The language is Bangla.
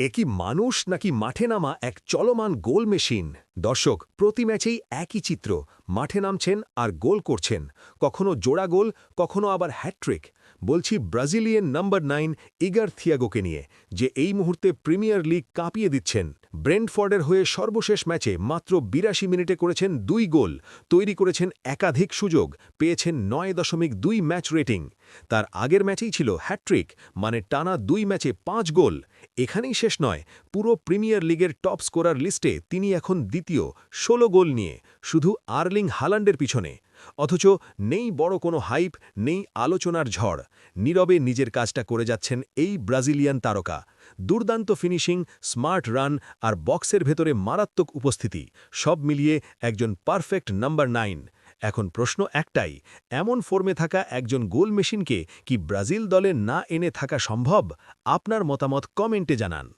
এ কি মানুষ নাকি মাঠে নামা এক চলমান গোল মেশিন? দর্শক, প্রতি ম্যাচেই একই চিত্র। মাঠে নামছেন আর গোল করছেন। কখনো জোড়া গোল, কখনো আবার হ্যাট্রিক বলছি ব্রাজিলিয়ান নাম্বার নাইন ইগার থিয়াগোকে নিয়ে, যে এই মুহূর্তে প্রিমিয়ার লিগ কাঁপিয়ে দিচ্ছেন। ব্রেন্টফোর্ডের হয়ে সর্বশেষ ম্যাচে মাত্র বিরাশি মিনিটে করেছেন দুই গোল, তৈরি করেছেন একাধিক সুযোগ, পেয়েছেন নয় দশমিক দুই ম্যাচ রেটিং। তার আগের ম্যাচেই ছিল হ্যাট্রিক মানে টানা দুই ম্যাচে পাঁচ গোল। এখানেই শেষ নয়, পুরো প্রিমিয়ার লিগের টপ স্কোরার লিস্টে তিনি এখন দ্বিতীয়, ষোলো গোল নিয়ে, শুধু আর্লিং হালান্ডের পিছনে। অথচ নেই বড় কোনো হাইপ, নেই আলোচনার ঝড়। নীরবে নিজের কাজটা করে যাচ্ছেন এই ব্রাজিলিয়ান তারকা। দুর্দান্ত ফিনিশিং, স্মার্ট রান আর বক্সের ভেতরে মারাত্মক উপস্থিতি। সব মিলিয়ে একজন পারফেক্ট নাম্বার নাইন। এখন প্রশ্ন একটাই, এমন ফর্মে থাকা একজন গোল মেশিনকে কি ব্রাজিল দলে না এনে থাকা সম্ভব? আপনার মতামত কমেন্টে জানান।